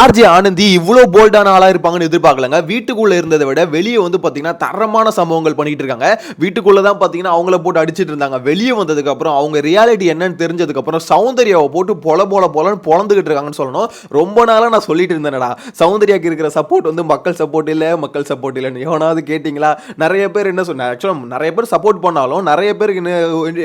RJ Anandhi இவ்வளோ போல்டான ஆளாக இருப்பாங்கன்னு எதிர்பார்க்கலங்க. வீட்டுக்குள்ளே இருந்ததை விட வெளியே வந்து பார்த்தீங்கன்னா தரமான சம்பவங்கள் பண்ணிட்டு இருக்காங்க. வீட்டுக்குள்ளே தான் பார்த்தீங்கன்னா அவங்கள போட்டு அடிச்சிட்டு இருந்தாங்க. வெளியே வந்ததுக்கப்புறம் அவங்க ரியாலிட்டி என்னன்னு தெரிஞ்சதுக்கப்புறம் சௌந்தர்யாவை போட்டு பொல போல போலன்னு பொழந்துக்கிட்டு இருக்காங்கன்னு சொல்லணும். ரொம்ப நாளாக நான் சொல்லிட்டு இருந்தேனடா. சௌந்தர்யாக்கு இருக்கிற சப்போர்ட் வந்து மக்கள் சப்போர்ட் இல்லை மக்கள் சப்போர்ட் இல்லைன்னு எவனாவது கேட்டிங்களா? நிறைய பேர் என்ன சொன்ன ஆக்சுவலாக நிறைய பேர் சப்போர்ட் பண்ணாலும் நிறைய பேருக்கு என்ன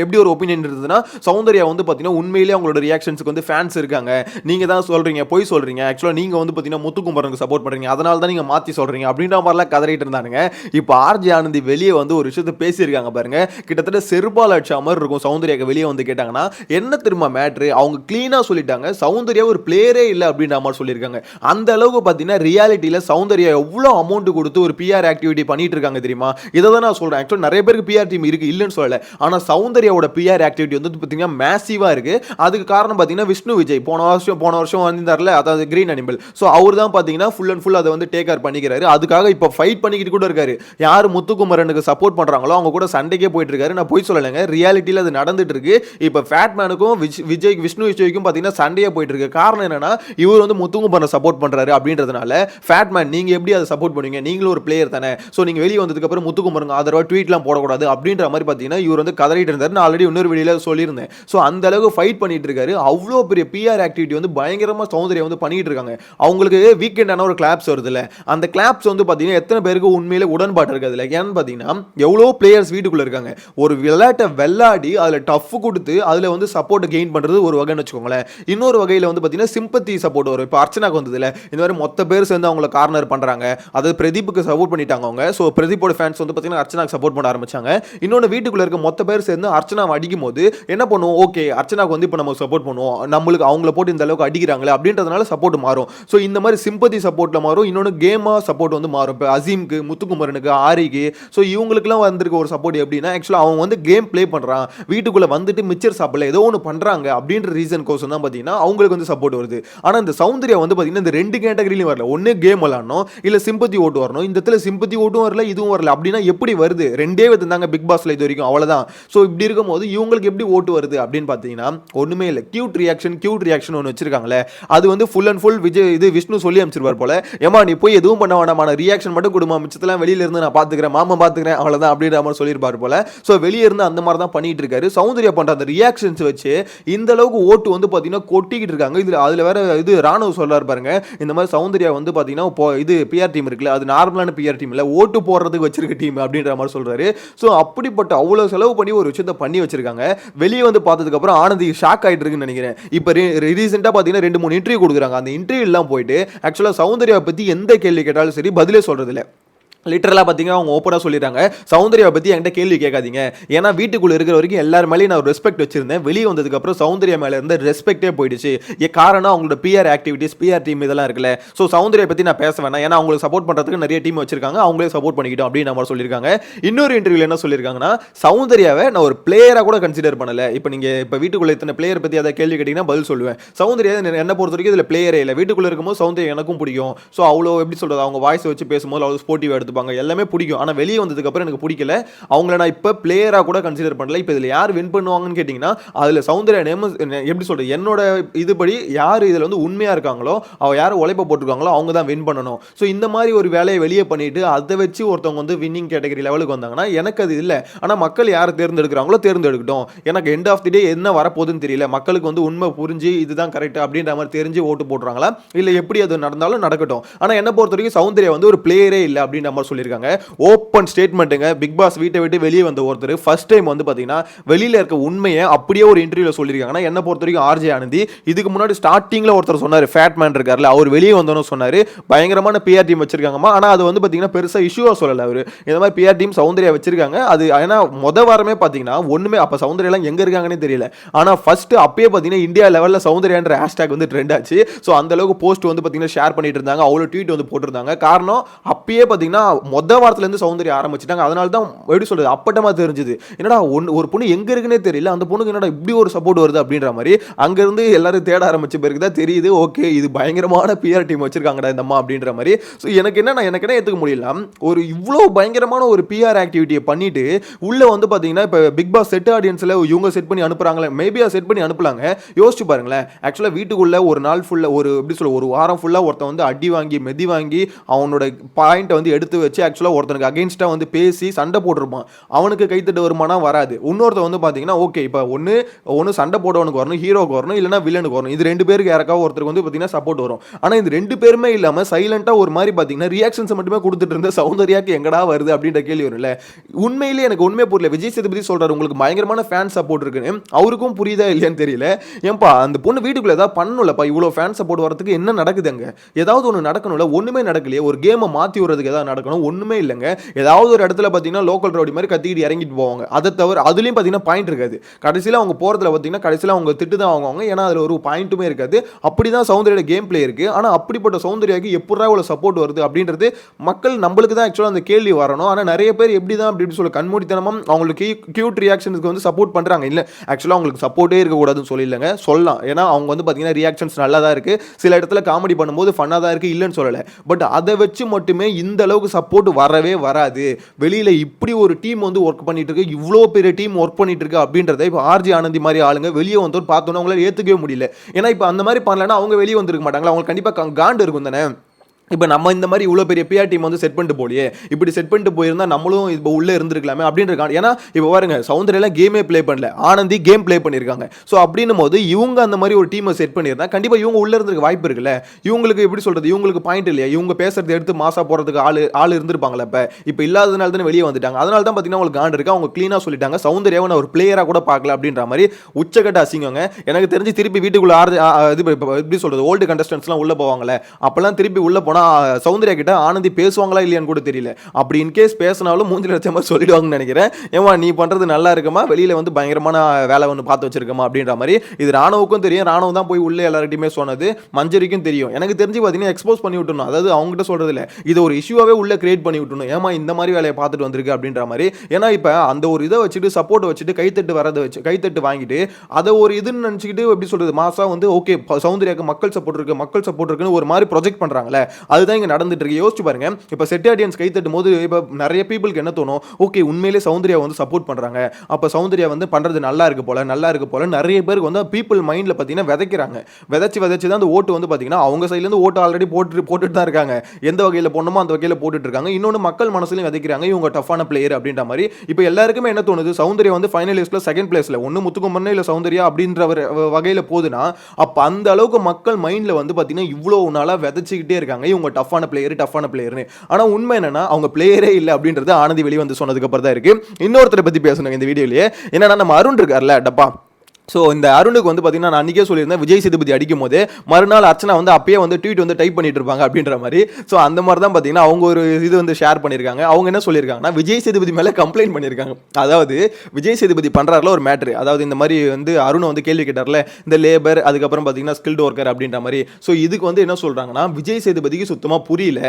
எப்படி ஒரு ஒப்பீனியன் இருந்ததுன்னா சௌந்தர்யா வந்து பார்த்தீங்கன்னா உண்மையிலேயே அவங்களோட ரியாக்ஷன்ஸுக்கு வந்து ஃபேன்ஸ் இருக்காங்க. நீங்கள் தான் சொல்கிறீங்க போய் சொல்கிறீங்க ஆக்சுவலாக நீங்கள் வந்து பார்த்தீங்கன்னா முத்துக்குமரனுக்கு சப்போர்ட் பண்ணுறீங்க அதனால தான் நீங்கள் மாற்றி சொல்கிறீங்க அப்படின்ற மாதிரிலாம் கதறிட்டு இருந்தானுங்க. இப்போ ஆர்ஜி ஆனந்தி வெளியே வந்து ஒரு விஷயத்தை பேசியிருக்காங்க பாருங்க. கிட்டத்தட்ட செருப்பால் அடிச்ச மாதிரி இருக்கும். சௌந்தர்யாக்கு வெளியே வந்து கேட்டாங்கன்னா என்ன திரும்ப மேட்ரு அவங்க க்ளீனாக சொல்லிட்டாங்க. சௌந்தர்யா ஒரு பிளேயரே இல்லை அப்படின்ற மாதிரி சொல்லியிருக்காங்க. அந்த அளவுக்கு பார்த்தீங்கன்னா ரியாலிட்டியில் சௌந்தர்யா எவ்வளோ அமௌண்ட் கொடுத்து ஒரு பிஆர் ஆக்டிவிட்டி பண்ணிட்டு இருக்காங்க தெரியுமா? இதை தான் நான் சொல்கிறேன் ஆக்சுவலாக நிறைய பேருக்கு பிஆர் டீம் இருக்கு இல்லைன்னு சொல்லலை. ஆனால் சௌந்தர்யாவோட பிஆர் ஆக்டிவிட்டி வந்து பார்த்தீங்கன்னா மேசிவாக இருக்கு. அதுக்கு காரணம் பார்த்தீங்கன்னா விஷ்ணு விஜய். போன வருஷம் போன வருஷம் வந்திருந்தார்ல அதாவது கிரீன் அனிமல் ஸோ அவர் தான் பார்த்தீங்கன்னா ஃபுல் அண்ட் ஃபுல் அதை வந்து டேக் கேர் பண்ணிக்கிறாரு. அதுக்காக இப்போ ஃபைட் பண்ணிக்கிட்டு கூட இருக்காரு. யார் முத்துக்குமரனுக்கு சப்போர்ட் பண்ணுறாங்களோ அவங்க கூட சண்டைக்கே போயிட்டு இருக்காரு. நான் போய் சொல்லலைங்க. ரியாலிட்டியில் அது நடந்துட்டு இருக்கு. இப்போ ஃபேட் மேனுக்கும் விஜய் விஷ்ணு விஜய்க்கும் பார்த்தீங்கன்னா சண்டையே போயிட்டு இருக்கு. காரணம் என்னன்னா இவர் வந்து முத்துக்குமரனை சப்போர்ட் பண்ணுறாரு அப்படின்றதுனால ஃபேட் மேன் நீங்கள் எப்படி அதை சப்போர்ட் பண்ணுவீங்க? நீங்களும் ஒரு பிளேயர் தானே. ஸோ நீங்கள் வெளியே வந்ததுக்கப்புறம் முத்துக்குமரங்க ஆதரவாக ட்வீட்லாம் போடக்கூடாது அப்படின்ற மாதிரி பார்த்தீங்கன்னா இவர் வந்து கதறிட்டு இருந்தார். நான் ஆல்ரெடி இன்னொரு வெளியில் சொல்லியிருந்தேன். ஸோ அந்த அளவுக்கு ஃபைட் பண்ணிட்டு இருக்காரு. அவ்வளோ பெரிய பிஆர் ஆக்டிவிட்டி வந்து பயங்கரமாக சௌந்தர்யா வந்து பண்ணிட்டு இருக்காங்க. அவங்களுக்கு வீக்கெண்டான ஒரு கிளாப்ஸ் வருதுல்ல. அந்த கிளாப்ஸ் வந்து பார்த்தீங்கன்னா எத்தனை பேருக்கு உண்மையில் உடன்பாடு இருக்குது ஏன்னு பார்த்தீங்கன்னா எவ்வளோ பிளேயர்ஸ் வீட்டுக்குள்ளே இருக்காங்க. ஒரு விளையாட்டை வெள்ளாடி அதில் டஃப் கொடுத்து அதில் வந்து சப்போர்ட் கெயின் பண்ணுறது ஒரு வகைன்னு வச்சுக்கோங்களேன். இன்னொரு வகையில் வந்து பார்த்தீங்கன்னா சிம்பத்தி சப்போர்ட் வரும். இப்போ அர்ச்சனாக்கு வந்ததுல இந்த மாதிரி மொத்த பேர் சேர்ந்து அவங்கள கார்னர் பண்ணுறாங்க அதாவது பிரதீப்புக்கு சப்போர்ட் பண்ணிட்டாங்க அவங்க. ஸோ பிரதீப்போட ஃபேன்ஸ் வந்து பார்த்தீங்கன்னா அர்ச்சனாக்கு சப்போர்ட் பண்ண ஆரம்பிச்சாங்க. இன்னொன்று வீட்டுக்குள்ளே இருக்க மொத்த பேர் சேர்ந்து அர்ச்சனாவை அடிக்கும் போது என்ன பண்ணுவோம்? ஓகே அர்ச்சனாக்கு வந்து இப்போ நம்ம சப்போர்ட் பண்ணுவோம். நம்மளுக்கு அவங்கள போட்டு இந்த அளவுக்கு அடிக்கிறாங்களே அப்படின்றதுனால சப்போர்ட் மாறும். ஸோ இந்த மாதிரி சிம்பதி சப்போர்ட்டில் மாறும். இன்னொன்று கேமாக சப்போர்ட் வந்து மாறும். இப்போ அசீம்க்கு முத்துக்குமரனுக்கு ஆரிக்கு ஸோ இவங்களுக்குலாம் வந்திருக்க ஒரு சப்போர்ட் எப்படின்னா ஆக்சுவலாக அவங்க வந்து கேம் ப்ளே பண்ணுறான் வீட்டுக்குள்ளே வந்துட்டு மிச்சர் சாப்பிடல ஏதோ ஒன்று பண்ணுறாங்க அப்படின்ற ரீசன் கோசம் தான் பார்த்தீங்கன்னா அவங்களுக்கு வந்து சப்போர்ட் வருது. ஆனால் இந்த சௌந்தர்யா வந்து பார்த்தீங்கன்னா இந்த ரெண்டு கேட்டகரியிலையும் வரல. ஒன்று கேம் விளாடணும் இல்லை சிம்பத்தி ஓட்டு வரணும். இந்த இடத்துல சிம்பத்தி ஓட்டும் வரல இதுவும் வரல. அப்படின்னா எப்படி வருது? ரெண்டே வந்தாங்க பிக் பாஸில் இது வரைக்கும். அவ்வளோதான் ஸோ இப்படி இருக்கும்போது இவங்களுக்கு எப்படி ஓட்டு வருது அப்படின்னு பார்த்தீங்கன்னா ஒன்றுமே இல்லை. கியூட் ரியாக்ஷன் கியூட் ரியாக்ஷன் ஒன்று வச்சிருக்காங்களே. அது வந்து ஃபுல் அண்ட் ஃபுல் விஜய் இது விஷ்ணு சொல்லி அமைச்சிருவார் போல. ஏமா நீ போய் எதுவும் பண்ண வேணாமான ரியாக்ஷன் மட்டும் கொடுமா மிச்சத்தெல்லாம் வெளியில இருந்து நான் பாத்துக்கிறேன் மாமா பாத்துக்கிறேன் அவ்வளோதான் அப்படின்ற மாதிரி சொல்லியிருப்பார் போல. ஸோ வெளியே இருந்து அந்த மாதிரி தான் பண்ணிட்டு இருக்காரு. சௌந்தர்யா பண்ற அந்த ரியாக்ஷன்ஸ் வச்சு இந்த அளவுக்கு ஓட்டு வந்து பாத்தீங்கன்னா கொட்டிக்கிட்டு இருக்காங்க. இதில் அதில் வேற இது ராணுவ சொல்றாரு பாருங்க. இந்த மாதிரி சௌந்தர்யா வந்து பாத்தீங்கன்னா இப்போ இது பிஆர் டீம் இருக்குல்ல. அது நார்மலான பிஆர் டீம் இல்லை. ஓட்டு போடுறதுக்கு வச்சிருக்க டீம் அப்படின்ற மாதிரி சொல்றாரு. ஸோ அப்படிப்பட்ட அவ்வளோ செலவு பண்ணி ஒரு விஷயத்தை பண்ணி வச்சிருக்காங்க. வெளியே வந்து பார்த்ததுக்கப்புறம் ஆனந்தி ஷாக் ஆகிட்டு இருக்குன்னு நினைக்கிறேன். இப்போ ரீசெண்டாக பார்த்தீங்கன்னா ரெண்டு மூணு இன்டர்வியூ கொடுக்குறாங்க. அந்த இன்டர்வியூலாம் போயிட்டு ஆக்சுவலாக சௌந்தர்யாவை பற்றி எந்த கேள்வி கேட்டாலும் சரி பதிலே சொல்றது லிட்டரலாக பார்த்தீங்கன்னா அவங்க ஓப்பனாக சொல்லிடுறாங்க. சௌந்தர்யாவை பற்றி என்கிட்ட கேள்வி கேட்காதீங்க. ஏன்னா வீட்டுக்குள்ளே இருக்கிற வரைக்கும் எல்லார் மேலேயும் நான் ரெஸ்பெக்ட் வச்சிருந்தேன். வெளியே வந்ததுக்கப்புறம் சௌந்தர்யா மேலே இருந்த ரெஸ்பெக்டே போயிடுச்சு. ஏ காரணம் அவங்களோட பிஆர் ஆக்டிவிட்டிஸ் பிஆர் டீம் இதெல்லாம் இருக்குல்ல. ஸோ சௌந்தர்யா பற்றி நான் பேச வேணாம். ஏன்னா அவங்களுக்கு சப்போர்ட் பண்ணுறதுக்கு நிறைய டீம் வச்சிருக்காங்க. அவங்களே சப்போர்ட் பண்ணிக்கிட்டோம் அப்படின்னு நம்ம சொல்லியிருக்காங்க. இன்னொரு இன்டர்வியூ என்ன சொல்லியிருக்காங்கன்னா சௌந்தர்யாவை நான் ஒரு பிளேயராக கூட கன்சிடர் பண்ணலை. இப்போ நீங்கள் இப்போ வீட்டுக்குள்ளே இத்தனை பிளேயர் பற்றி அதை கேள்வி கேட்டிங்கன்னா பதில் சொல்லுவேன். சௌந்தர்யா என்ன பொறுத்த வரைக்கும் இதில் பிளேயரே இல்லை. வீட்டுக்குள்ளே இருக்கும்போது சௌந்தர்யா எனக்கும் பிடிக்கும். ஸோ அவ்வளோ எப்படி சொல்கிறது அவங்க வாய்ஸ் வச்சு பேசும்போது அவ்வளோ ஸ்போர்ட்டிவாக எடுத்துப்பாங்க. எல்லாமே பிடிக்கும். ஆனால் வெளியே வந்ததுக்கப்புறம் எனக்கு பிடிக்கல. அவங்கள நான் இப்போ பிளேயராக கூட கன்சிடர் பண்ணல. இப்போ இதில் யார் வின் பண்ணுவாங்கன்னு கேட்டிங்கன்னா அதில் சௌந்தர்யா நேம் எப்படி சொல்கிறது என்னோட இதுபடி யார் இதில் வந்து உண்மையாக இருக்காங்களோ அவள் யார் உழைப்ப போட்டிருக்காங்களோ அவங்க தான் வின் பண்ணணும். ஸோ இந்த மாதிரி ஒரு வேலையை வெளியே பண்ணிட்டு அதை வச்சு ஒருத்தவங்க வந்து வின்னிங் கேட்டகரி லெவலுக்கு வந்தாங்கன்னா எனக்கு அது இல்லை. ஆனால் மக்கள் யார் தேர்ந்தெடுக்கிறாங்களோ தேர்ந்தெடுக்கட்டும். எனக்கு எண்ட் ஆஃப் தி டே என்ன வரப்போகுதுன்னு தெரியல. மக்களுக்கு வந்து உண்மை புரிஞ்சு இதுதான் கரெக்ட் அப்படின்ற மாதிரி தெரிஞ்சு ஓட்டு போடுறாங்களா? இல்லை எப்படி அது நடந்தாலும் நடக்கட்டும். ஆனால் என்னை பொறுத்த வரைக்கும் சௌந்தர்யா வந்து ஒரு பிளேயரே இல்லை அப்படின்ற மாதிரி சொல்லியிருக்காங்க. ஓப்பன் ஸ்டேட்மெண்ட்டுங்க பிக் பாஸ் வீட்டை விட்டு வெளியே வந்த ஒருத்தர் ஃபர்ஸ்ட் டைம் வந்து பார்த்தீங்கன்னா வெளியில் இருக்க உண்மையை அப்படியே ஒரு இன்டர்வியூவில் சொல்லியிருக்காங்கன்னா என்ன பொறுத்த வரைக்கும் ஆர்ஜே ஆனந்தி இதுக்கு முன்னாடி ஸ்டார்டிங்கில் ஒருத்தர் சொன்னார் ஃபேட் மேன் இருக்கார்ல அவர் வெளியே வந்தோன்னு சொன்னார். பயங்கரமான பிஆர் டீம் வச்சிருக்காங்கம்மா. ஆனால் அது வந்து பார்த்தீங்கன்னா பெருசாக இஷ்யூவாக சொல்லலை அவர். இந்த மாதிரி பிஆர் டீம் சௌந்தர்யா வச்சிருக்காங்க. அது ஏன்னா மொத வாரமே பார்த்தீங்கன்னா ஒன்றுமே அப்போ சௌந்தர்யெல்லாம் எங்கே இருக்காங்கன்னே தெரியல. ஆனால் ஃபர்ஸ்ட் அப்பயே பார்த்தீங்கன்னா இந்தியா லெவலில் சௌந்தர்யான்ற ஹேஷ்டாக் வந்து ட்ரெண்ட் ஆச்சு. ஸோ அந்தளவுக்கு போஸ்ட் வந்து பார்த்தீங்கன்னா ஷேர் பண்ணிட்டு இருந்தாங்க. அவ்வளோ ட்வீட் வந்து போட்டிருந்தாங்க. காரணம் அப்பயே பார்த்தீங்கன்னா மொத வாரத்துலேருந்து சௌந்தர்யா ஆரம்பிச்சிட்டாங்க. அதனால தான் எப்படி சொல்றது அப்பட்டமாக தெரிஞ்சுது. என்னடா ஒன்று ஒரு பொண்ணு எங்கே இருக்குன்னே தெரியல. அந்த பொண்ணுக்கு என்னடா இப்படி ஒரு சப்போர்ட் வருது அப்படின்ற மாதிரி அங்கேருந்து எல்லாரும் தேட ஆரம்பிச்ச பிறகு தான் தெரியுது ஓகே இது பயங்கரமான பிஆர் டீம் வச்சிருக்காங்கடா இந்த அம்மா அப்படின்ற மாதிரி. ஸோ எனக்கு என்ன எனக்கு என்ன ஏற்றுக்க முடியல? ஒரு இவ்வளோ பயங்கரமான ஒரு பிஆர் ஆக்டிவிட்டியை பண்ணிட்டு உள்ளே வந்து பார்த்தீங்கன்னா இப்போ பிக் பாஸ் செட் ஆடியன்ஸில் இவங்க செட் பண்ணி அனுப்புகிறாங்களே மேபி செட் பண்ணி அனுப்பலாங்க. யோசிச்சு பாருங்களேன். ஆக்சுவலாக வீட்டுக்குள்ளே ஒரு நாள் ஃபுல்லாக ஒரு எப்படி சொல்ல ஒரு வாரம் ஃபுல்லாக ஒருத்தன் வந்து அடி வாங்கி மெதி வாங்கி அவனோட பாயிண்ட்டை வந்து எடுத்து வச்சு ஆக்சுவலாக ஒருத்தனுக்கு அகேன்ஸ்டாக வந்து பேசி சண்டை போட்டிருப்பான். அவனுக்கு கைத்தட்டு வருமானா வராது. இன்னொருத்த வந்து பார்த்தீங்கன்னா ஓகே இப்போ ஒன்று ஒன்று சண்டை போடவனுக்கு வரணும் ஹீரோக்கு வரணும் இல்லைனா வில்லனுக்கு வரணும். இது ரெண்டு பேருக்கு யாருக்காவது ஒருத்தருக்கு வந்து பார்த்தீங்கன்னா சப்போர்ட் வரும். ஆனால் இது ரெண்டு பேருமே இல்லாமல் சைலண்ட்டாக ஒரு மாதிரி பார்த்தீங்கன்னா ரியாக்ஷன்ஸ் மட்டுமே கொடுத்துட்டு இருந்த சௌந்தர்யாக்கு எங்கடா வருது அப்படின்ற கேள்வி வரும்ல. உண்மையிலேயே எனக்கு உண்மையை புரியல. விஜய் சேதுபதி சொல்கிறார் உங்களுக்கு பயங்கரமான ஃபேன் சப்போர்ட் இருக்குன்னு. அவருக்கும் புரியுதா இல்லையான்னு தெரியல. ஏன்பா அந்த பொண்ணு வீட்டுக்குள்ள ஏதாவது பண்ணணும்லப்பா? இவ்வளோ ஃபேன் சப்போர்ட் வரதுக்கு என்ன நடக்குதுங்க ஏதாவது ஒன்று நடக்கணும்ல? ஒன்றுமே நடக்கலையே. ஒரு கேமை மாற்றி விடுறதுக்கு ஏதாவது நடக்கணும். ஒன்றுமே இல்லைங்க. ஏதாவது ஒரு இடத்துல பார்த்தீங்கன்னா லோக்கல் ரவுடி மாதிரி கத்திக்கிட்டு இறங்கிட்டு போவாங்க. அதை தவிர அதுலேயும் பார்த்தீங்கன்னா பாயிண்ட் இருக்காது. கடைசியில் அவங்க போகிறதுல பார்த்தீங்கன்னா கடைசியில் அவங்க திட்டு தான் வாங்குவாங்க. ஏன்னா அதில் ஒரு பாயிண்ட்டுமே இருக்காது. அப்படி தான் சௌந்தரியோட கேம் பிளே இருக்குது ஆனால் அப்படிப்பட்ட சௌந்தர்யாக்கு எப்படா இவ்வளோ சப்போர்ட் வருது அப்படின்றது மக்கள் நம்மளுக்கு தான் ஆக்சுவலாக அந்த கேள்வி வரணும். ஆனால் நிறைய பேர் எப்படி தான் அப்படி இப்படி சொல்ல கண்மூடித்தனமாக அவங்களுக்கு கியூட் ரியாக்ஷனுக்கு வந்து சப்போர்ட் பண்ணுறாங்க இல்லை ஆக்சுவலாக அவங்களுக்கு சப்போர்ட்டே இருக்கக்கூடாதுன்னு சொல்லிடலங்க சொல்லலாம். ஏன்னா அவங்க வந்து பார்த்தீங்கன்னா ரியாக்ஷன்ஸ் நல்லா தான் இருக்குது சில இடத்துல காமெடி பண்ணும்போது ஃபன்னாக தான் இருக்குது இல்லைன்னு சொல்லலை. பட் அதை வச்சு மட்டுமே இந்த அளவுக்கு சப்போர்ட் வரவே வராது. வெளியில் இப்படி ஒரு டீம் வந்து ஒர்க் பண்ணிட்டு இருக்கு இவ்வளோ பெரிய டீம் ஒர்க் பண்ணிட்டு இருக்கு அப்படின்றத இப்போ ஆர்ஜி ஆனந்தி மாதிரி ஆளுங்க வெளியே வந்து பார்த்தோன்னா அவங்களால ஏற்றுக்கவே முடியல. ஏன்னா இப்போ அந்த மாதிரி பண்ணலன்னா அவங்க வெளியே வந்திருக்க மாட்டாங்களா? அவங்களுக்கு கண்டிப்பாக காண்டு இருக்கும் தானே? இப்போ நம்ம இந்த மாதிரி இவ்வளோ பெரிய பிஆர் டீம் வந்து செட் பண்ணிட்டு போலியே. இப்படி செட் பண்ணிட்டு போயிருந்தா நம்மளும் இப்போ உள்ளே இருந்திருக்கலாமே அப்படின்ற காரணம். ஏன்னா இப்போ பாருங்க சவுந்தரெல்லாம் கேமே ப்ளே பண்ணல. ஆனந்தி கேம் ப்ளே பண்ணியிருக்காங்க ஸோ அப்படின்னும் போது இவங்க அந்த மாதிரி ஒரு டீமை செட் பண்ணியிருந்தா கண்டிப்பாக இவங்க உள்ளே இருந்திருக்க வாய்ப்பு இருக்குல்ல. இவங்களுக்கு எப்படி சொல்கிறது இவங்களுக்கு பாயிண்ட் இல்லையா? இவங்க பேசுறது எடுத்து மாசா போகிறதுக்கு ஆள் ஆள் இருந்திருப்பாங்களே இப்போ? இப்போ இல்லாததுனால தானே வெளியே வந்துட்டாங்க. அதனால தான் பார்த்தீங்கன்னா உங்களுக்கு காண்டு இருக்கு. அவங்க க்ளீனாக சொல்லிட்டாங்க. சௌந்தர்யாவை நான் ஒரு பிளேயராக கூட பார்க்கல அப்படின்ற மாதிரி உச்சக்கட்ட அசிங்கங்க. எனக்கு தெரிஞ்சு திருப்பி வீட்டுக்குள்ளே ஆறு இது எப்படி சொல்கிறது ஓல்டு கண்டஸ்டன்ஸ்லாம் உள்ளே போவாங்களே அப்போல்லாம் திருப்பி உள்ளே போனால் ஆனால் சௌந்தர்யா கிட்ட ஆனந்தி பேசுவாங்களா இல்லையான்னு கூட தெரியல. அப்படி இன்கேஸ் பேசினாலும் மூஞ்சில் வச்ச மாதிரி சொல்லிடுவாங்கன்னு நினைக்கிறேன். ஏமா நீ பண்ணுறது நல்லா இருக்குமா? வெளியில் வந்து பயங்கரமான வேலை ஒன்று பார்த்து வச்சிருக்கமா? அப்படின்ற மாதிரி. இது ராணுவுக்கும் தெரியும். ராணுவம் தான் போய் உள்ளே எல்லார்கிட்டயுமே சொன்னது. மஞ்சரிக்கும் தெரியும். எனக்கு தெரிஞ்சு பார்த்தீங்கன்னா எக்ஸ்போஸ் பண்ணி விட்டணும் அதாவது அவங்ககிட்ட சொல்கிறது இல்லை. இது ஒரு இஷ்யூவாகவே உள்ளே கிரியேட் பண்ணி விட்டணும் ஏமா இந்த மாதிரி வேலையை பார்த்துட்டு வந்திருக்கு அப்படின்ற மாதிரி. ஏன்னா இப்போ அந்த ஒரு இதை வச்சுட்டு சப்போர்ட் வச்சுட்டு கைத்தட்டு வரதை வச்சு கைத்தட்டு வாங்கிட்டு அதை ஒரு இதுன்னு நினச்சிக்கிட்டு எப்படி சொல்கிறது மாசா வந்து ஓகே சௌந்தர்யாவுக்கு மக்கள் சப்போர்ட் இருக்கு மக்கள் சப்போர்ட் இருக்குன்னு ஒரு மாதிரி ப்ரொஜெக்ட் பண்ணுறாங்களே அதுதான் இங்கே நடந்துட்டு இருக்கு. யோசிச்சு பாருங்க. இப்போ செட்டியாடியன்ஸ் கை தட்டும் போது இப்போ நிறைய பீப்புளுக்கு என்ன தோணும்? ஓகே உண்மையிலே சௌந்தர்யா வந்து சப்போர்ட் பண்ணுறாங்க அப்போ சௌந்தர்யா வந்து பண்ணுறது நல்லா இருக்கு போல நல்லா இருக்கு போல. நிறைய பேருக்கு வந்து பீப்புள் மைண்டில் பார்த்தீங்கன்னா விதைக்கிறாங்க. விதைச்சு விதைச்சு தான் அந்த ஓட்டு வந்து பார்த்தீங்கன்னா அவங்க சைட்லேருந்து ஓட்டு ஆல்ரெடி போட்டு போட்டுட்டு தான் இருக்காங்க. எந்த வகையில் போடணுமோ அந்த வகையில் போட்டுட்டு இருக்காங்க. இன்னொன்று மக்கள் மனசுலையும் விதைக்கிறாங்க இவங்க டஃப்பான பிளேயர் அப்படின்ற மாதிரி. இப்போ எல்லாருக்குமே என்ன தோணுது? சௌந்தர்யா வந்து ஃபைனல் செகண்ட் பிளேஸில் ஒன்று முத்துக்குமரன் இல்லை சௌந்தர்யா அப்படின்ற வகையில் போகுதுன்னா அப்போ அந்த அளவுக்கு மக்கள் மைண்டில் வந்து பார்த்தீங்கன்னா இவ்வளோ நாளாக விதைச்சிக்கிட்டே இருக்காங்க. இவங்க டஃப்பான பிளேயர் டஃப்பான பிளேயர்னு ஆனால் உண்மை என்னன்னா அவங்க பிளேயரே இல்லை அப்படின்றது ஆனந்தி வெளியே வந்து சொன்னதுக்கு அப்புறம் தான் இருக்கு. இன்னொருத்தரை பற்றி பேசணும் இந்த வீடியோலயே. என்னன்னா நம்ம அருண் இருக்கார்ல டப்பா. ஸோ இந்த அருணுக்கு வந்து பார்த்தீங்கன்னா நான் அன்றைக்கே சொல்லியிருந்தேன் விஜய் சேதுபதி அடிக்கும் போது மறுநாள் அர்ச்சனா வந்து அப்பயே வந்து ட்வீட் வந்து டைப் பண்ணிட்டு இருப்பாங்க அப்படின்ற மாதிரி. ஸோ அந்த மாதிரி தான் பார்த்தீங்கன்னா அவங்க ஒரு இது வந்து ஷேர் பண்ணியிருக்காங்க. அவங்க என்ன சொல்லியிருக்காங்கன்னா விஜய் சேதுபதி மேலே கம்ப்ளைண்ட் பண்ணியிருக்காங்க. அதாவது விஜய் சேதுபதி பண்ணுறாருல ஒரு மேட்ரு அதாவது இந்த மாதிரி வந்து அருணை வந்து கேள்வி கேட்டார்ல இந்த லேபர் அதுக்கப்புறம் பார்த்தீங்கன்னா ஸ்கில்டு ஒர்க்கர் அப்படின்ற மாதிரி. ஸோ இதுக்கு வந்து என்ன சொல்கிறாங்கன்னா விஜய் சேதுபதிக்கு சுத்தமாக புரியல.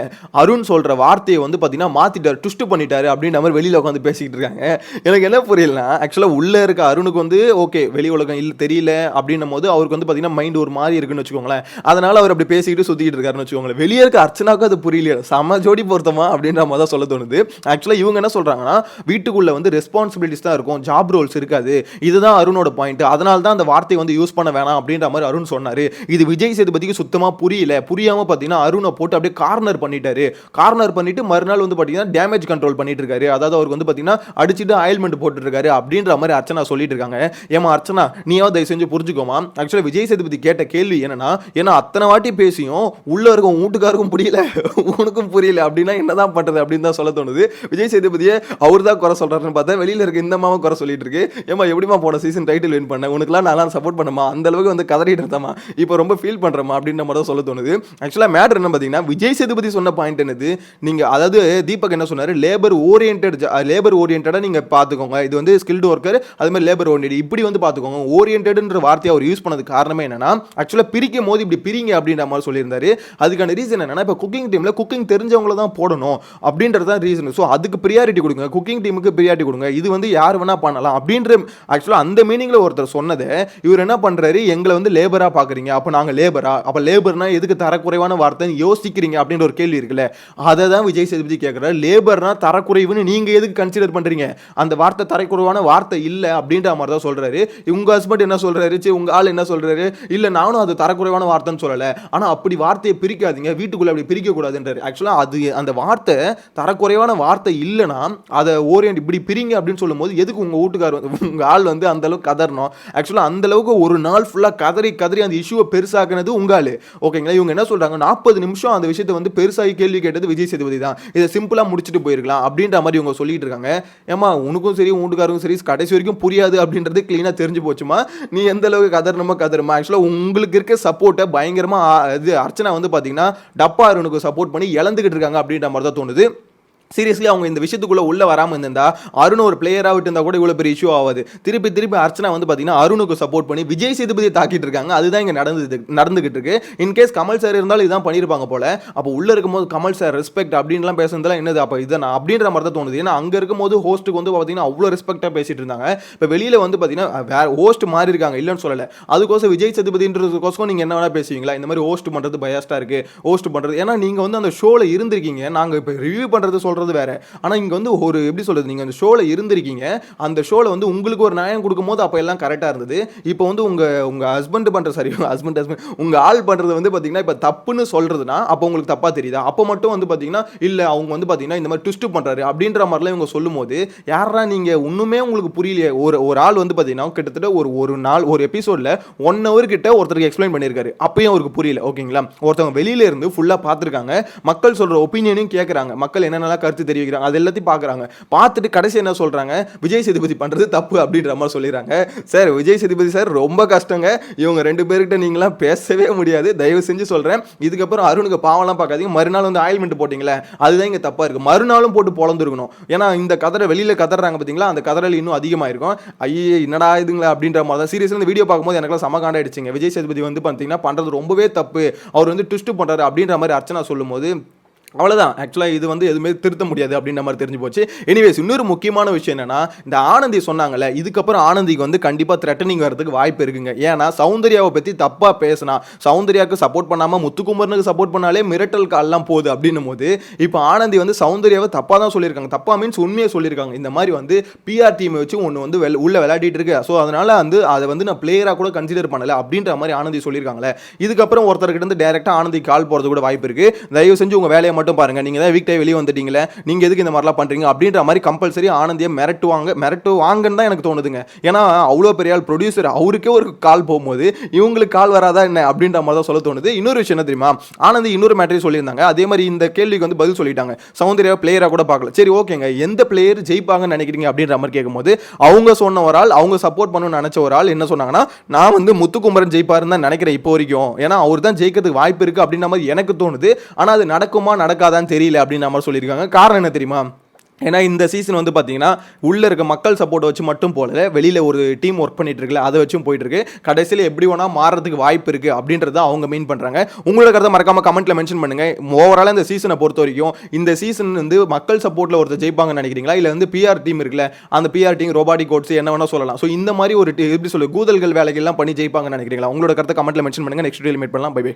அருண் சொல்கிற வார்த்தையை வந்து பார்த்தீங்கன்னா மாற்றிட்டார் ட்விஸ்ட் பண்ணிட்டாரு அப்படின்ற மாதிரி வெளியில் உட்காந்து பேசிக்கிட்டு இருக்காங்க. எனக்கு என்ன புரியலனா ஆக்சுவலாக உள்ளே இருக்க அருணுக்கு வந்து ஓகே வெளி உலகம் இல்லை தெரியல அப்படின்னும் போது அவருக்கு வந்து பார்த்தீங்கன்னா மைண்ட் ஒரு மாதிரி இருக்குன்னு வச்சுக்கோங்களேன். அதனால அவர் அப்படி பேசிக்கிட்டு சுற்றிக்கிட்டு இருக்காருன்னு வச்சுக்கோங்களேன். வெளியே இருக்க அர்ச்சனாக்கும் அது புரியல. சம ஜோடி பொருத்தமா அப்படின்ற மாதிரி தான் சொல்ல தோணுது. ஆக்சுவலாக இவங்க என்ன சொல்கிறாங்கன்னா வீட்டுக்குள்ளே வந்து ரெஸ்பான்சிபிலிட்டிஸ் தான் இருக்கும். ஜாப் ரோல்ஸ் இருக்காது. இதுதான் அருணோட பாயிண்ட் அதனால தான் அந்த வார்த்தையை வந்து யூஸ் பண்ண வேணாம் அப்படின்ற மாதிரி அருண் சொன்னார். இது விஜய் சேதுபதிக்கு சுத்தமாக புரியல. புரியாமல் பார்த்தீங்கன்னா அருணை போட்டு அப்படியே கார்னர் பண்ணிட்டாரு. கார்னர் பண்ணிட்டு மறுநாள் வந்து பார்த்தீங்கன்னா டேமேஜ் கண்ட்ரோல் பண்ணிட்டு இருக்காரு. அதாவது அவருக்கு வந்து பார்த்தீங்கன்னா அடிச்சுட்டு ஆயில்மெண்ட் போட்டுருக்காரு அப்படின்ற மாதிரி அர்ச்சனா சொல்லிட்டு இருக்காங்க. ஏமா அர்ச்சனா நீயாவது தயவு செஞ்சு புரிஞ்சுக்கோமா. ஆக்சுவலாக விஜய் சேதுபதி கேட்ட கேள்வி என்னன்னா ஏன்னா அத்தனை வாட்டி பேசியும் உள்ளே இருக்கும் வீட்டுக்காருக்கும் புரியல உனக்கும் புரியல அப்படின்னா என்னதான் பண்ணுறது அப்படின்னு தான் சொல்ல தோணுது. விஜய் சேதுபதியை அவர் தான் குறை சொல்கிறாருன்னு பார்த்தா வெளியில் இருக்க இந்த மாமா குறை சொல்லிட்டு இருக்கு. ஏமா எப்படிமா போன சீசன் டைட்டில் வின் பண்ண? உனக்குலாம் நான் சப்போர்ட் பண்ணமா அந்த அளவுக்கு வந்து கதறிட்டு இருந்தமா இப்போ ரொம்ப ஃபீல் பண்ணுறமா அப்படின்ற மாதிரி தான் சொல்ல தோணுது. ஆக்சுவலாக மேட்ரு என்ன பார்த்தீங்கன்னா விஜய் சேதுபதி சொன்ன பாயிண்ட் என்னது? நீங்கள் அதாவது தீபக் என்ன சொன்னார்? லேபர் ஓரியன்ட் லேபர் ஓரியன்டாக நீங்கள் பார்த்துக்கோங்க இது வந்து ஸ்கில்டு ஒர்க்கர் அது மாதிரி லேபர் ஓரியன்ட் இப்படி வந்து பார்த்துக்கோங்க ஓரியன்டட்ன்ற வார்த்தையை அவர் யூஸ் பண்ணது காரணமே என்னன்னா ஆக்சுவலாக பிரிக்கும் போது இப்படி பிரிங்க அப்படின்ற மாதிரி சொல்லியிருந்தாரு. அதுக்கான ரீசன் என்னன்னா இப்போ குக்கிங் டீமில் குக்கிங் தெரிஞ்சவங்கள தான் போடணும் அப்படின்றது தான் ரீசன் ஸோ அதுக்கு ப்ரியாரிட்டி கொடுங்க. குக்கிங் டீமுக்கு ப்ரியாரிட்டி கொடுங்க. இது வந்து யார் வேணா பண்ணலாம் அப்படின்ற ஆக்சுவலாக அந்த மீனிங்கில் ஒருத்தர் சொன்னதை இவர் என்ன பண்ணுறாரு எங்களை வந்து லேபராக பார்க்குறீங்க அப்போ நாங்கள் லேபரா அப்போ லேபர்னா எதுக்கு தரக்குறைவான வார்த்தைன்னு யோசிக்கிறீங்க அப்படின்ற ஒரு கேள்வி இருக்குல்ல? அதை தான் விஜய் சேதுபதி கேட்குறாரு லேபர்னா தரக்குறைவுன்னு நீங்கள் எதுக்கு கன்சிடர் பண்ணுறீங்க அந்த வார்த்தை தரக்குறைவான வார்த்தை இல்லை அப்படின்ற மாதிரி தான் சொல்கிறாரு உங்கள் ஹஸ்பண்ட் என்ன சொல்கிறாரு சரி உங்கள் ஆள் என்ன சொல்கிறாரு இல்லை நானும் அது தரக்குறைவான வார்த்தைன்னு சொல்லலை. ஆனால் அப்படி வார்த்தையை பிரிக்காதீங்க. வீட்டுக்குள்ளே அப்படி பிரிக்கக்கூடாதுன்றாரு. ஆக்சுவலாக அது அந்த வார்த்தை தரக்குறைவான வார்த்தை இல்லைன்னா அதை ஓரியன்ட் இப்படி பிரிங்க அப்படின்னு சொல்லும்போது எதுக்கு உங்கள் வீட்டுக்கார் வந்து உங்கள் ஆள் வந்து அந்தளவுக்கு கதறணும்? ஆக்சுவலாக அந்த அளவுக்கு ஒரு நாள் ஃபுல்லாக கதறி கதறி அந்த இஷ்யூவை பெருசாக்குனது உங்கள் ஆள். ஓகேங்களா? இவங்க என்ன சொல்கிறாங்க நாற்பது நிமிஷம் அந்த விஷயத்தை வந்து பெருசாகி கேள்வி கேட்டது விஜய் சேதுபதி தான். இதை சிம்பிளாக முடிச்சுட்டு போயிருக்கலாம் அப்படின்ற மாதிரி இவங்க சொல்லிட்டு இருக்காங்க. ஏமா உனக்கும் சரி உன் சரி கடைசி வரைக்கும் புரியாது அப்படின்றது க்ளீனாக தெரிஞ்சு போச்சு. போச்சுமா நீ எந்த அளவுக்கு கதறணுமோ கதறுமா. ஆக்சுவலாக உங்களுக்கு இருக்க சப்போர்ட்டை பயங்கரமாக இது அர்ச்சனா வந்து பார்த்தீங்கன்னா டப்பா அருணுக்கு சப்போர்ட் பண்ணி இழந்துக்கிட்டு இருக்காங்க அப்படின்ற மாதிரி தான் தோணுது. சீரியஸ்லி அவங்க இந்த விஷயத்துக்குள்ள உள்ள வராமல் இருந்தா அருண் ஒரு பிளேயராக விட்டு இருந்தா கூட இவ்வளோ பெரிய இஷ்யூ ஆகாது திருப்பி திருப்பி அர்ச்சனா வந்து பார்த்தீங்கன்னா அருணுக்கு சப்போர்ட் பண்ணி விஜய் சேதுபதி தாக்கிட்டு இருக்காங்க. அதுதான் இங்கே நடந்தது நடந்துகிட்டு இருக்கு. இன்கேஸ் கமல் சார் இருந்தாலும் இதான் பண்ணியிருப்பாங்க போல. அப்போ உள்ள இருக்கும்போது கமல் சார் ரெஸ்பெக்ட் அப்படின்லாம் பேசுனதுலாம் என்னது? அப்போ இதை நான் அப்படின்ற மாதிரி தான் தோணுது. ஏன்னா அங்கே இருக்கும்போது ஹோஸ்ட்டுக்கு வந்து பார்த்தீங்கன்னா அவ்வளோ ரெஸ்பெக்டாக பேசிட்டு இருந்தாங்க. இப்போ வெளியில் வந்து பார்த்தீங்கன்னா வேற ஹோஸ்ட் மாறி இருக்காங்க. இல்லைன்னு சொல்லலை. அதுக்கோசம் விஜய் சேதுபதின்றதுக்கோசம் நீங்கள் என்ன வேணா பேசுவீங்களா? இந்த மாதிரி ஹோஸ்ட் பண்ணுறது பயாஸ்டாக இருக்குது ஹோஸ்ட் பண்ணுறது ஏன்னா நீங்கள் வந்து அந்த ஷோவில் இருந்திருக்கீங்க. நாங்கள் இப்போ ரிவ்யூ பண்ணுறது சொல்கிறது வேற. ஆனால் இங்கே வந்து ஒரு எப்படி சொல்கிறது நீங்கள் அந்த ஷோவில் இருந்திருக்கீங்க. அந்த ஷோவில் வந்து உங்களுக்கு ஒரு நியாயம் கொடுக்கும்போது அப்போ எல்லாம் கரெக்டாக இருந்தது. இப்போ வந்து உங்கள் உங்கள் ஹஸ்பண்ட் பண்ணுற சரி ஹஸ்பண்ட் ஹஸ்பண்ட் உங்கள் ஆள் பண்ணுறது வந்து பார்த்தீங்கன்னா இப்போ தப்புன்னு சொல்கிறதுனா அப்போ உங்களுக்கு தப்பாக தெரியுதா? அப்போ மட்டும் வந்து பார்த்தீங்கன்னா இல்லை அவங்க வந்து பார்த்தீங்கன்னா இந்த மாதிரி ட்விஸ்ட்டு பண்ணுறாரு அப்படின்ற மாதிரிலாம் இவங்க சொல்லும்போது யாரா நீங்கள் ஒன்றுமே உங்களுக்கு புரியலையே. ஒரு ஒரு ஆள் வந்து பார்த்தீங்கன்னா கிட்டத்தட்ட ஒரு ஒரு நாள் ஒரு எபிசோடில் ஒன் ஹவர் கிட்ட ஒருத்தருக்கு எக்ஸ்பிளைன் பண்ணியிருக்காரு. அப்பயும் அவருக்கு புரியல ஓகேங்களா ஒருத்தவங்க வெளியில இருந்து ஃபுல்லாக பார்த்துருக்காங்க மக்கள் சொல்கிற ஒப்பீனியனையும் கேட்குறாங்க மக்கள் என்னென்னலாம் கருத்து தெரிவிக்கிறாங்க அது எல்லாத்தையும் பார்க்குறாங்க. பார்த்துட்டு கடைசி என்ன சொல்கிறாங்க விஜய் சேதுபதி பண்ணுறது தப்பு அப்படின்ற மாதிரி சொல்லிடுறாங்க சார் விஜய் சேதுபதி சார் ரொம்ப கஷ்டங்க. இவங்க ரெண்டு பேர்கிட்ட நீங்களாம் பேசவே முடியாது. தயவு செஞ்சு சொல்கிறேன் இதுக்கப்புறம் அருணுக்கு பாவம்லாம் பார்க்காதீங்க. மறுநாள் வந்து ஆயில்மெண்ட் போட்டிங்களே அதுதான் இங்கே தப்பாக இருக்குது மறுநாளும் போட்டு பொழந்துருக்கணும். ஏன்னா இந்த கதரை வெளியில் கதறாங்க பார்த்தீங்களா அந்த கதறல் இன்னும் அதிகமாக இருக்கும் ஐயே என்னடா இதுங்களா அப்படின்ற மாதிரி தான். சீரியஸாக இந்த வீடியோ பார்க்கும்போது எனக்குலாம் சமகாண்ட ஆயிடுச்சுங்க விஜய் சேதுபதி வந்து பார்த்தீங்கன்னா பண்ணுறது ரொம்பவே தப்பு. அவர் வந்து ட்விஸ்ட் பண்ணுறாரு அப்படின்ற மாதிரி அர்ச்சனா சொல்லும்போது அவ்வளோதான் ஆக்சுவலாக இது வந்து எதுவுமே திருத்த முடியாது அப்படின்ற மாதிரி தெரிஞ்சு போச்சு. எனிவேஸ் இன்னொரு முக்கியமான விஷயம் என்னன்னா இந்த ஆனந்தி சொன்னாங்கல்ல இதுக்கப்புறம் ஆனந்திக்கு வந்து கண்டிப்பாக த்ரெட்டனிங் வரதுக்கு வாய்ப்பு இருக்குங்க. ஏன்னா சௌந்தர்யாவை பற்றி தப்பாக பேசினா சௌந்தர்யாவுக்கு சப்போர்ட் பண்ணாமல் முத்துக்குமரனுக்கு சப்போர்ட் பண்ணாலே மிரட்டல் கால்லாம் போகுது அப்படின்னும் போது இப்போ ஆனந்தி வந்து சௌந்தர்யாவை தப்பாக தான் சொல்லியிருக்காங்க. தப்பாக மீன்ஸ் உண்மையை சொல்லியிருக்காங்க. இந்த மாதிரி வந்து பிஆர் டீமை வச்சு ஒன்று வந்து வெள் உள்ள விளையாடிட்டு இருக்கு. ஸோ அதனால வந்து அதை வந்து நான் பிளேயராக கூட கன்சிடர் பண்ணலை அப்படின்ற மாதிரி ஆனந்தி சொல்லியிருக்காங்களே இதுக்கப்புறம் ஒருத்தர்கிட்ட இருந்து டேரெக்டாக ஆனந்தி கால் போகிறது கூட வாய்ப்பு இருக்குது தயவு செஞ்சு உங்கள் வேலையை மட்டும் பாருங்க. நீங்க தான் வீக் வெளியே வந்துட்டீங்களே நீங்க எதுக்கு இந்த மாதிரிலாம் பண்றீங்க? அப்படின்ற மாதிரி கம்பல்சரி ஆனந்தியை மிரட்டுவாங்க. மிரட்டு வாங்கன்னு தான் எனக்கு தோணுதுங்க. ஏன்னா அவ்வளோ பெரிய ஆள் ப்ரொடியூசர் அவருக்கே ஒரு கால் போகும்போது இவங்களுக்கு கால் வராதா என்ன? அப்படின்ற மாதிரி தான் சொல்ல தோணுது. இன்னொரு விஷயம் என்ன தெரியுமா? ஆனந்தி இன்னொரு மேட்டரி சொல்லியிருந்தாங்க. அதே மாதிரி இந்த கேள்விக்கு வந்து பதில் சொல்லிட்டாங்க. சௌந்தர்யா பிளேயராக கூட பார்க்கல. சரி ஓகேங்க. எந்த பிளேயர் ஜெயிப்பாங்கன்னு நினைக்கிறீங்க? அப்படின்ற மாதிரி கேட்கும்போது அவங்க சொன்ன ஒரு ஆள் அவங்க சப்போர்ட் பண்ணணும்னு நினைச்ச ஒரு ஆள் என்ன சொன்னாங்கன்னா நான் வந்து முத்துக்குமரன் ஜெயிப்பாருன்னு தான் நினைக்கிறேன் இப்போ வரைக்கும். ஏன்னா அவர் தான் ஜெயிக்கிறதுக்கு வாய்ப்பு இருக்கு அப்படின்ற மாதிரி எனக்கு தோணுது. ஆனால் அது நடக்குமா? நடக்காதான்னு தெரியல அப்படின்னு நம்ம சொல்லியிருக்காங்க. காரணம் என்ன தெரியுமா? ஏன்னா இந்த சீசன் வந்து பார்த்தீங்கன்னா உள்ளே இருக்க மக்கள் சப்போர்ட் வச்சு மட்டும் போல வெளியில் ஒரு டீம் ஒர்க் பண்ணிட்டு இருக்குல்ல அதை வச்சும் போயிட்டு இருக்கு. கடைசியில் எப்படி வேணா மாறதுக்கு வாய்ப்பு இருக்கு அப்படின்றத அவங்க மீன் பண்ணுறாங்க உங்களோட கருத்தை மறக்காம கமெண்ட்ல மென்ஷன் பண்ணுங்க. ஓவரால் இந்த சீசனை பொறுத்த வரைக்கும் இந்த சீசன் வந்து மக்கள் சப்போர்ட்டில் ஒருத்தர் ஜெயிப்பாங்கன்னு நினைக்கிறீங்களா? இல்லை வந்து பிஆர் டீம் இருக்குல்ல அந்த பிஆர் டீம் ரோபாட்டிக் கோட்ஸ் என்ன வேணா சொல்லலாம். ஸோ இந்த மாதிரி ஒரு எப்படி சொல்லு கூதல்கள் வேலைகள்லாம் பண்ணி ஜெயிப்பாங்கன்னு நினைக்கிறீங்களா? உங்களோட கருத்தை கமெண்ட்ல மென்ஷன் பண்ணுங்க. நெக்ஸ்ட் வீடியோ மீட் பண்ணலாம். Bye bye